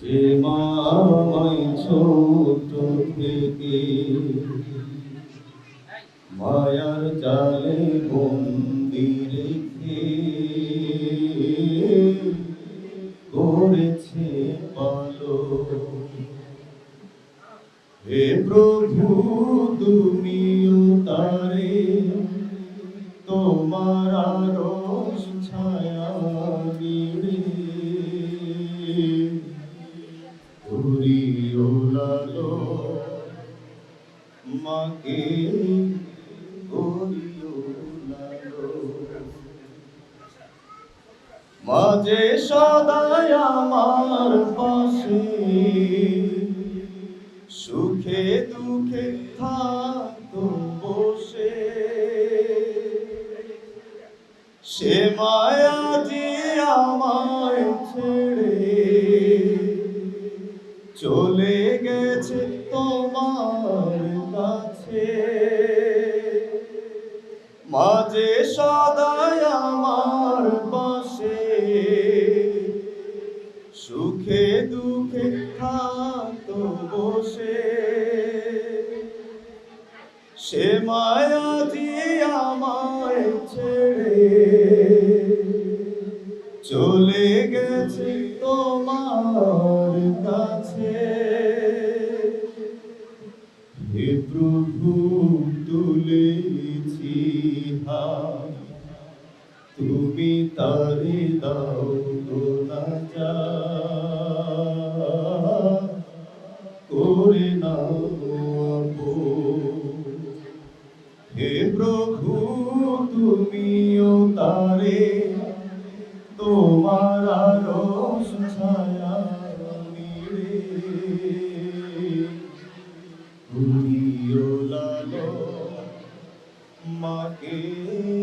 সে মামাই ছোট থেকে মায়ার জালে বন্দি রেখে করেছে পালো। হে প্রভু তুমিও তারে মাকে মাঝে সদায় আমার পাশে সুখে দুঃখে থাকতো বসে। সে মায়া চলে গেছে তোমার কাছে। মাঝে সদায় আমার পাশে। সুখে দুঃখে থাকতো বসে। সে মায়া দিয়ে আমায় ছেড়ে। চলে গেছে তোমার কাছে। প্রভু তুলেছি হাত তুমি তারে দাও না যা করে নাও। হে প্রভু, তুমিও তারে। তোমার আরশ ছায়া Mahi